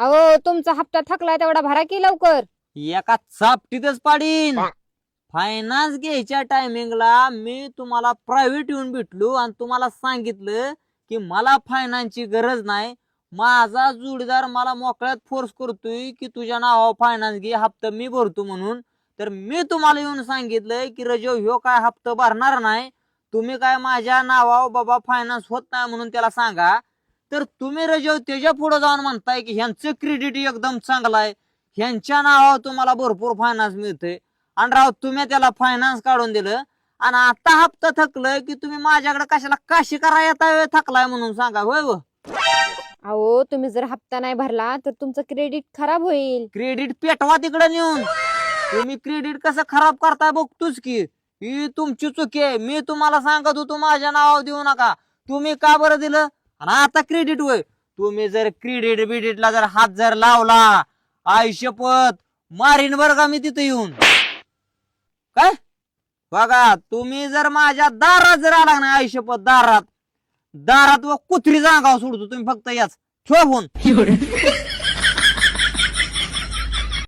अहो तुमचा हप्ता थकलाय तेवढा भरा की लवकर. एका चापटीतच पाडीन. फायनान्स घ्यायच्या टायमिंगला मी तुम्हाला प्रायव्हेट येऊन भेटलो आणि तुम्हाला सांगितलं की मला फायनान्सची गरज नाही. माझा जोडीदार मला मोकळ्यात फोर्स करतोय की तुझ्या नावावर फायनान्स घे हप्ता मी भरतो म्हणून. तर मी तुम्हाला येऊन सांगितलंय की रजो ह्यो काय हप्ता भरणार नाही? तुम्ही काय माझ्या नावावर बाबा फायनान्स होत नाही म्हणून त्याला सांगा. तर तुम्ही रजो त्याच्या पुढे जाऊन म्हणताय की ह्यांचं क्रेडिट एकदम चांगलं आहे. ह्यांच्या नावावर तुम्हाला भरपूर फायनान्स मिळतंय. आणि राव तुम्ही त्याला फायनान्स काढून दिलं. आणि आता हप्ता थकलं की तुम्ही माझ्याकडे कशाला काशी करा येता वेळ थकलाय म्हणून सांगा. होय व? अहो तुम्ही जर हप्ता नाही भरला तर तुमचं क्रेडिट खराब होईल. क्रेडिट पेटवा तिकडे नेऊन. तुम्ही क्रेडिट कसं खराब करताय बघतोच की. ही तुमची चुकी आहे. मी तुम्हाला सांगत होतो माझ्या नावावर देऊ नका. तुम्ही का बरं दिलं? आणि आता क्रेडिट होय. तुम्ही जर क्रेडिट बिडिटला जर हात जर लावला आयुष्यपत मारीन बर का मी तिथे येऊन. काय? बघा तुम्ही जर माझ्या दारात जर आला ना आयुष्यपत दारात दारात व कुत्री जागाव सोडतो तुम्ही फक्त याच. ठेवून